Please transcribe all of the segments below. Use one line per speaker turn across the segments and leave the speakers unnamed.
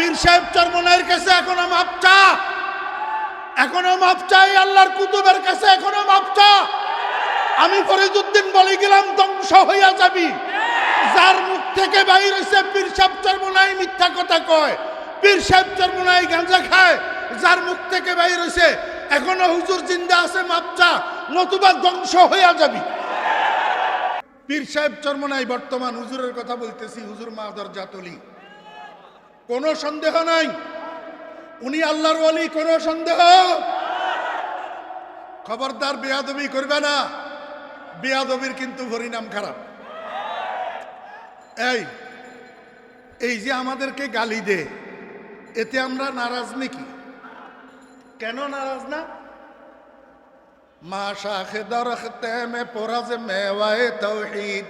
পীর সাহেব চরমনাইয়ের কাছে এখনও মাপ চা এখনও মাপ আল্লাহর কুতুবের কাছে, এখনও মাপ চা আমি ফরিদুদ্দিন বলে গেলাম, ধ্বংস হইয়া যাবি। যার মুখ থেকে বাইর হইছে পীর সাহেব চরমনাই মিথ্যা কথা কয়। পীর সাহেব চরমনাই গাঁজা খায়, যার মুখ থেকে বাইর হইছে। এখনও হুজুর জিন্দা আছে, মাপ চা নতুবা ধ্বংস হইয়া যাবি। পীর সাহেব চরমনাই বর্তমান হুজুরের কথা বলতেছি, হুজুর মা দরজা তলি কোনো সন্দেহ নাই। উনি আল্লাহর ওয়ালি কোনো সন্দেহ? খবরদার বেয়াদবি করবে না। বেয়াদবির কিন্তু পরিণাম খারাপ। এই এই যে আমাদেরকে গালি দে, এতে আমরা নারাজ নাকি? কেন নারাজ না? মা শাখে দরখতে মে পোরাজ মেওয়ায়ে তৌহিদ।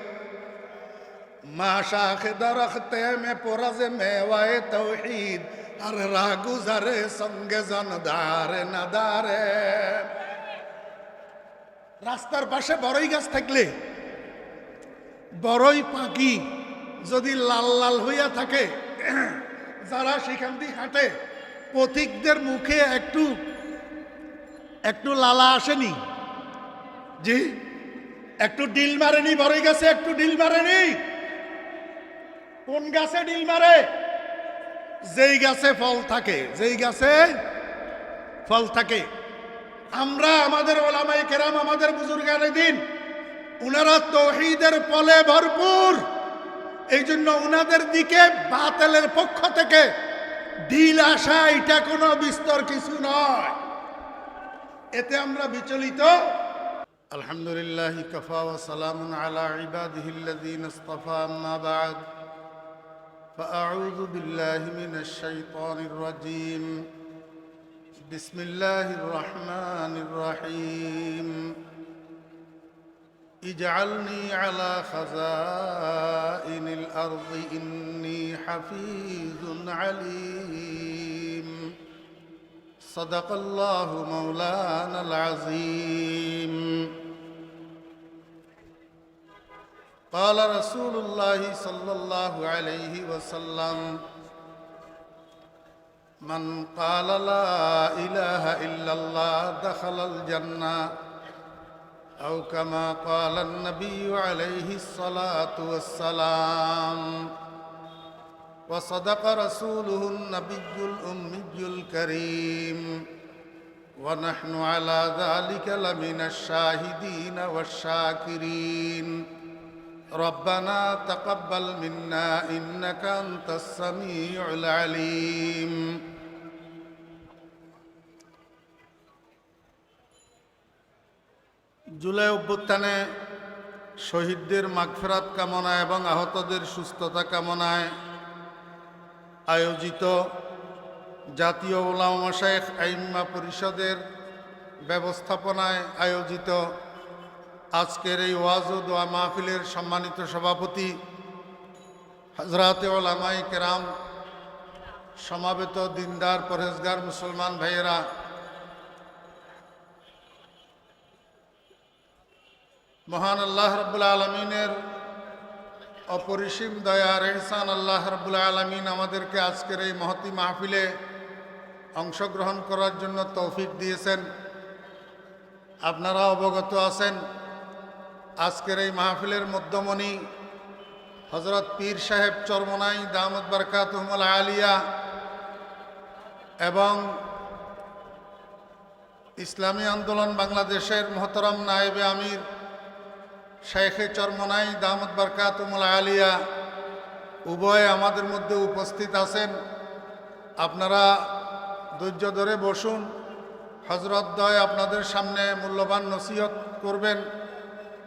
শাখে দরখতে মে পোরাজ মেওয়ায়ে তৌহিদ আর রাগুজারে সঙ্গে জনদারে নাদারে রাস্তার পাশে বড়ই গাছ থাকলে বড়ই পাখি যদি লাল লাল হইয়া থাকে যারা সেখান দিয়ে হাঁটে পথিকদের মুখে একটু একটু লালা আসেনি জি একটু ডিল মারেনি বড়ই গাছে একটু ডিল মারেনি কোন গাছে ডিল মারে? যেই গাছে ফল থাকে, যেই গাছে ফল থাকে। আমরা আমাদের ওলামাই কেরাম, আমাদের বুজুর্গানে দিন উনারা তৌহিদের ফলে ভরপুর। এই জন্য উনাদের দিকে বাতেলের পক্ষ থেকে ডিল আসা, এটা কোনো বিস্তর কিছু নয়। এতে আমরা বিচলিত। আলহামদুলিল্লাহ কফা ওয়া সালামুন আলা ইবাদিহিল্লাযীনা ইসতাফা আম্মা বা'দ। فأعوذ بالله من الشيطان الرجيم. بسم الله الرحمن الرحيم. اجعلني على خزائن الأرض إني حفيظ عليم. صدق الله مولانا العظيم. قال رسول الله صلى الله عليه وسلم من قال لا إله إلا الله دخل الجنة أو كما قال النبي عليه الصلاة والسلام وصدق رسوله النبي الأمي الكريم ونحن على ذلك لمن الشاهدين والشاكرين. ربنا تقبل منا إنك أنت السميع العليم জুলাই অভ্যুত্থানে শহীদদের মাগফেরাত কামনা এবং আহতদের সুস্থতা কামনায় আয়োজিত জাতীয় ওলামা শেখ আইম্মা পরিষদের ব্যবস্থাপনায় আয়োজিত আজকের এই ওয়াজ ও দোয়া মাহফিলের সম্মানিত সভাপতি হজরাতে ওলামাই কেরাম, সমাবেত দিনদার পরেজগার মুসলমান ভাইয়েরা, মহান আল্লাহ রব্বুল আলমিনের অপরিসীম দয়া রেহসান আল্লাহ রব্বুল আলমিন আমাদেরকে আজকের এই মহতি মাহফিলে অংশগ্রহণ করার জন্য তৌফিক দিয়েছেন। আপনারা অবগত আছেন আজকের এই মাহফিলের মধ্যমণি হজরত পীর সাহেব চরমনাই, দামদ বরকাতহমল আলিয়া এবং ইসলামী আন্দোলন বাংলাদেশের মহতরম নায়েবে আমির শেখে চরমনাই, দামদ বরকাতমুল আলিয়া উভয় আমাদের মধ্যে উপস্থিত আছেন। আপনারা ধৈর্য ধরে বসুন। হজরত আপনাদের সামনে মূল্যবান নসিহত করবেন।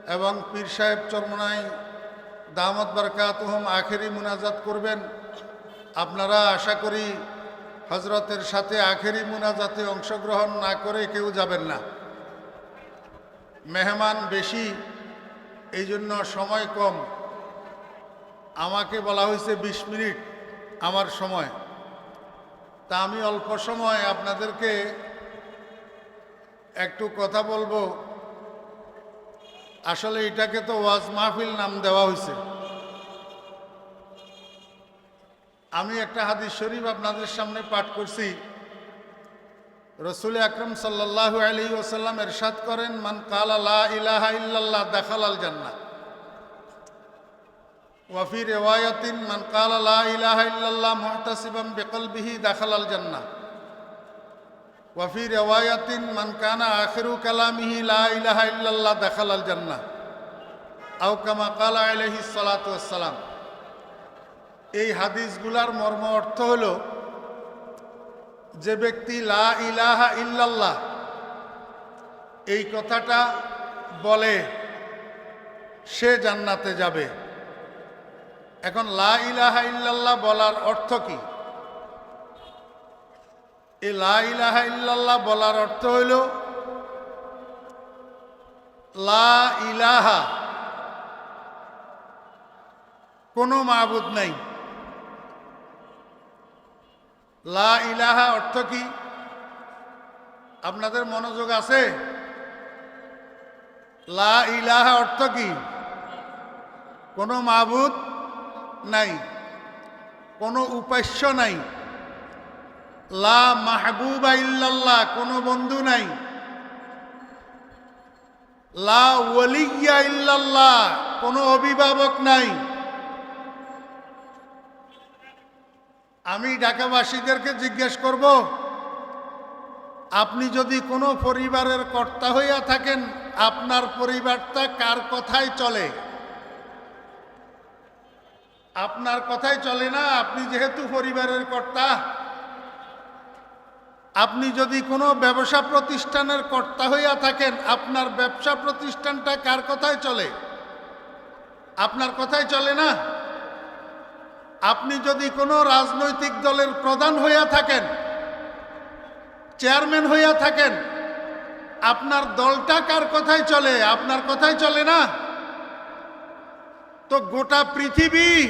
এবং পীর সাহেব চরমনাই দামদ বরকাতহম আখেরি মুনাজাত করবেন। আপনারা আশা করি হজরতের সাথে আখেরি মুনাজাতে অংশগ্রহণ না করে কেউ যাবেন না। মেহমান বেশি এই জন্য সময় কম। আমাকে বলা হয়েছে ২০ মিনিট আমার সময়। তা আমি অল্প সময় আপনাদেরকে একটু কথা বলব। আসলে এটাকে তো ওয়াজ মাহফিল নাম দেওয়া হয়েছে। আমি একটা হাদিস শরীফ আপনাদের সামনে পাঠ করছি। রসুল আকরম সাল্লাহ আলী ওসাল্লাম এরশাদ করেন, মান কালা ইলাহা ইল্লাল্লাহ দেখাল আল জান্নাত ওয়াফি রেওয়ায়তিন, মান কালা ইলাহা ইল্লাল্লাহ মুহতাসিবাম বিকলবিহি দেখাল আল জান্নাত ওয়াফি রেওয়ায়তিন মান কানা আখিরু কালামিহি লা ইলাহা ইল্লাল্লাহ দেখাল আল জান্নাহ। আও কামা কালা আলাইহি সালাতু ওয়াসসালাম। এই হাদিসগুলার মর্ম অর্থ হল, যে ব্যক্তি লা ইলাহা ইল্লাল্লাহ, এই কথাটা বলে সে জান্নাতে যাবে। এখন লা ইলাহা ইল্লাল্লাহ বলার অর্থ কি? এই ইল্লাল্লাহ বলার অর্থ হইল, লা ইলাহা, কোনো নাই। লা ইলাহা অর্থ কি? আপনাদের মনোযোগ আছে? লা ইলাহা অর্থ কি? কোনো মাবুদ নাই, কোনো উপাস্য নাই। লা মাহবুবা ইল্লাল্লাহ, কোনো বন্ধু নাই। লা ওয়ালিয়া ইল্লাল্লাহ, কোনো অভিভাবক নাই। আমি ঢাকাবাসীদেরকে জিজ্ঞেস করব, আপনি যদি কোনো পরিবারের কর্তা হইয়া থাকেন, আপনার পরিবারটা কার কথায় চলে? আপনার কথাই চলে না, আপনি যেহেতু পরিবারের কর্তা আপনি যদি কোনো ব্যবসা প্রতিষ্ঠানের কর্তা হইয়া থাকেন, আপনার ব্যবসা প্রতিষ্ঠানটা কার কথায় চলে? আপনার কথাই চলে না? আপনি যদি কোনো রাজনৈতিক দলের প্রধান হইয়া থাকেন, চেয়ারম্যান হইয়া থাকেন, আপনার দলটা কার কথায় চলে? আপনার কথাই চলে না? তো গোটা পৃথিবী,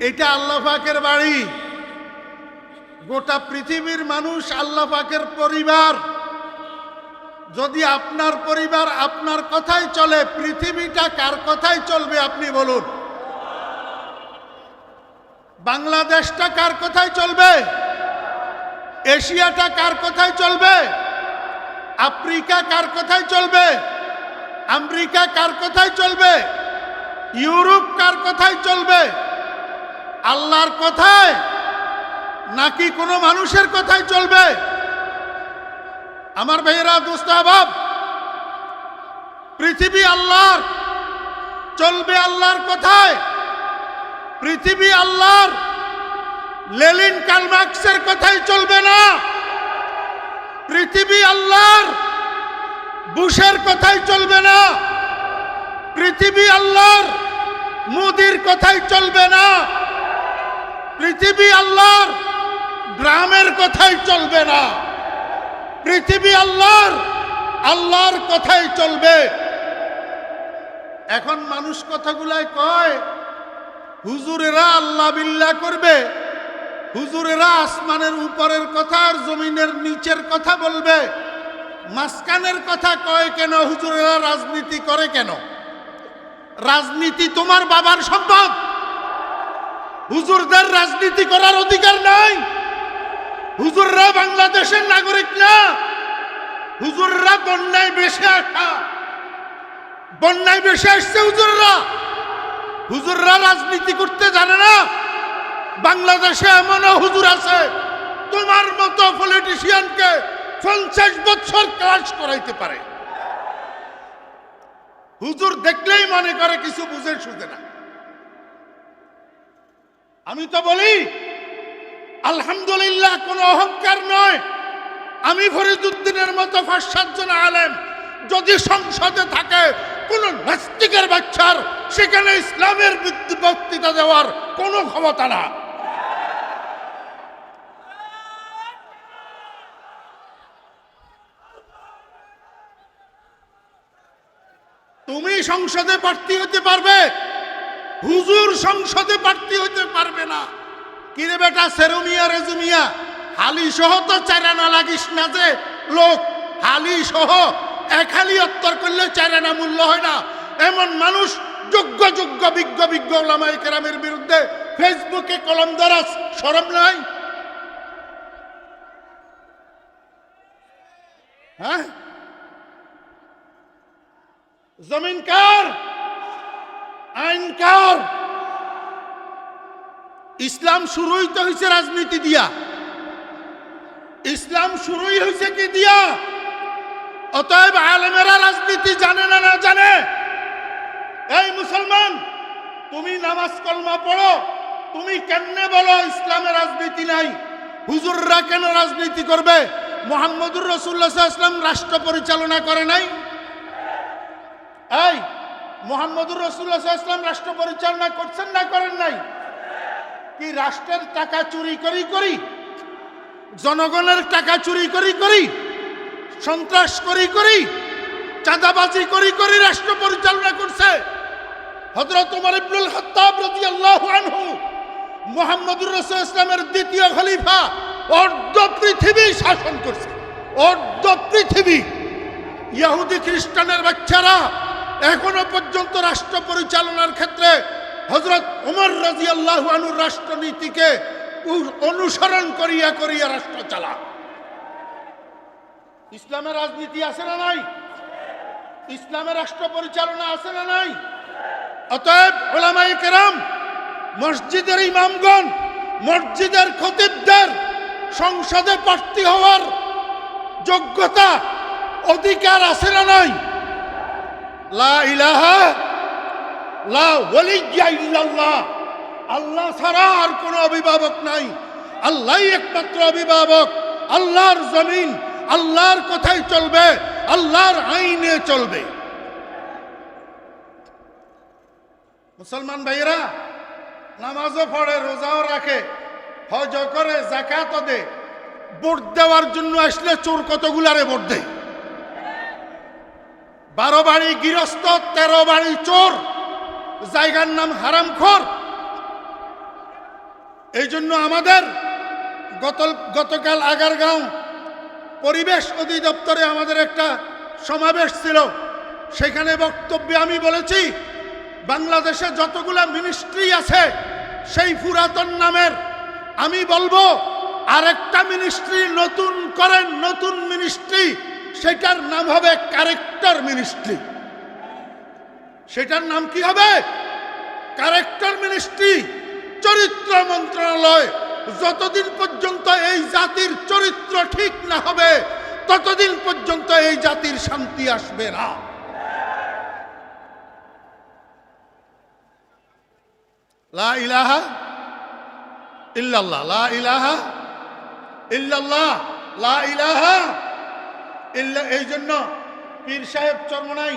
এটা আল্লাহ পাকের বাড়ি। গোটা পৃথিবীর মানুষ আল্লাহ পাকের পরিবার। যদি আপনার পরিবার আপনার কথাই চলে, পৃথিবীটা কার কথাই চলবে আপনি বলুন? বাংলাদেশটা কার কথায় চলবে? এশিয়াটা কার কথায় চলবে? আফ্রিকা কার কথায় চলবে? আমেরিকা কার কথায় চলবে? ইউরোপ কার কথায় চলবে? আল্লাহর কথায় নাকি কোনো মানুষের কথাই চলবে? আমার ভাইয়েরা দুস্তাহাব পৃথিবী আল্লাহর, চলবে আল্লাহর কথায়। পৃথিবী আল্লাহর, লেলিন কালমার্কসের কথাই চলবে না। পৃথিবী আল্লাহর, বুশের কথাই চলবে না। পৃথিবী আল্লাহর, মোদির কথাই চলবে না। পৃথিবী আল্লাহর গ্রামের কথাই চলবে না। পৃথিবী আল্লাহর আল্লাহর কথাই চলবে। এখন মানুষ কথাগুলাই কয়, হুজুরেরা আল্লাহ বিল্লাহ করবে, হুজুরেরা আসমানের উপরের কথা আর জমিনের নিচের কথা বলবে। মাঝখানের কথা কয় কেন, হুজুরেরা রাজনীতি করে কেন? রাজনীতি তোমার বাবার সম্পদ। হুজুরদের রাজনীতি করার অধিকার নাই। হুজুররা বাংলাদেশের নাগরিক না। হুজুররা বন্যায় বেশে আসা। বন্যায় বেশে আসছে হুজুররা। হুজুররা রাজনীতি করতে জানে না। বাংলাদেশে এমনও হুজুর আছে, তোমার মতো পলিটিশিয়ানকে পঞ্চাশ বছর ক্লাস করাইতে পারে। হুজুর দেখলেই মনে করে, কিছু বুঝে শুধে না। আমি তো বলি আলহামদুলিল্লাহ, কোনো অহংকার নয়। আমি ফরিদুদ্দিনের মতো পাঁচ সাতজন আলেম, যদি সংসদে থাকে, কোন নাস্তিকের বাচ্চার, সেখানে ইসলামের বক্তৃতা দেওয়ার কোনো ক্ষমতা না। তুমি সংসদে প্রার্থী হতে পারবে, হুজুর সংসদে প্রার্থী হতে পারবে না। কিরে বেটা সেরুমিয়া রেজুমিয়া হালি সহ তো চারানা লাগিস না যে, লোক, হালি সহ। এক হালি অত্তর করলে চারানা মূল্য হয় না। এমন মানুষ যোগ্য যোগ্য, বিজ্ঞ বিজ্ঞ ওলামাই কেরামের বিরুদ্ধে ফেসবুকে কলম দ্বারা সরম নাই? হ্যাঁ? জমিন কার? আইন কার? ইসলাম শুরুই তো হয়েছে রাজনীতি দিয়া। ইসলাম শুরুই হয়েছে কি দিয়া? অতএব আলেমেরা রাজনীতি জানে না না জানে? এই মুসলমান, তুমি নামাজ কলমা পড়ো, তুমি কেমনে বলো ইসলামে রাজনীতি নাই? হুজুররা কেন রাজনীতি করবে? মোহাম্মদুর রসুল্লাহ ইসলাম রাষ্ট্র পরিচালনা করে নাই? এই, মোহাম্মদুর রসুল্লাহ ইসলাম রাষ্ট্র পরিচালনা করছেন না করেন নাই? কি রাষ্ট্রের টাকা চুরি করি করি? জনগণের টাকা চুরি করি করি? সন্ত্রাস করি করি? চাঁদাবাজি করি করি রাষ্ট্র পরিচালনা করছে? ইসলামের দ্বিতীয় পৃথিবী শাসন করছে। পৃথিবী। খ্রিস্টানের বাচ্চারা এখনও পর্যন্ত রাষ্ট্র পরিচালনার ক্ষেত্রে হজরত ওমর রাজিয়াল্লাহু আনুর রাষ্ট্রনীতিকে অনুসরণ করিয়া করিয়া রাষ্ট্র চালা ইসলামের রাজনীতি আছে না নাই? ইসলামের রাষ্ট্র পরিচালনা আছে না নাই? অতএব ওলামাই কেরাম, মসজিদের ইমামগণ, মসজিদের খতিবদের সংসদে প্রার্থী হওয়ার যোগ্যতা, অধিকার আছে না নাই? লা ইলাহা আল্লাহ ছাড়া আর কোনো অভিভাবক নাই। আল্লাহই একমাত্র অভিভাবক। আল্লাহর জমিন, আল্লাহর কথাই চলবে, আল্লাহর আইনে চলবে। মুসলমান ভাইয়েরা, নামাজও পড়ে, রোজাও রাখে, হজ করে জাকাতও দে। ভোট দেওয়ার জন্য আসলে চোর কতগুলারে ভোট দেয়? বারো বাড়ি গৃহস্থ, তেরো বাড়ি চোর। জায়গার নাম হারামখোর। এই জন্য আমাদের গত গতকাল আগারগাঁও পরিবেশ অধিদপ্তরে আমাদের একটা সমাবেশ ছিল। সেখানে বক্তব্যে আমি বলেছি, বাংলাদেশে যতগুলা মিনিস্ট্রি আছে, সেই পুরাতন নামের আমি বলব, আরেকটা মিনিস্ট্রি নতুন করেন, নতুন মিনিস্ট্রি সেটার নাম হবে ক্যারেক্টার মিনিস্ট্রি সেটার নাম কি হবে? কারেক্টর মিনিস্ট্রি চরিত্র মন্ত্রণালয়। যতদিন পর্যন্ত এই জাতির চরিত্র ঠিক না হবে, ততদিন পর্যন্ত এই জাতির শান্তি আসবে না। লা ইলাহা ইলাহা লা ইলাহা ইল্লা এই জন্য পীর সাহেব চরমনাই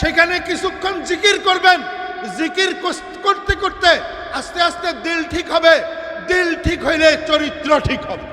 সেখানে কিছুক্ষণ জিকির করবেন। জিকির করতে করতে আস্তে আস্তে দিল ঠিক হবে। দিল ঠিক হইলে চরিত্র ঠিক হবে।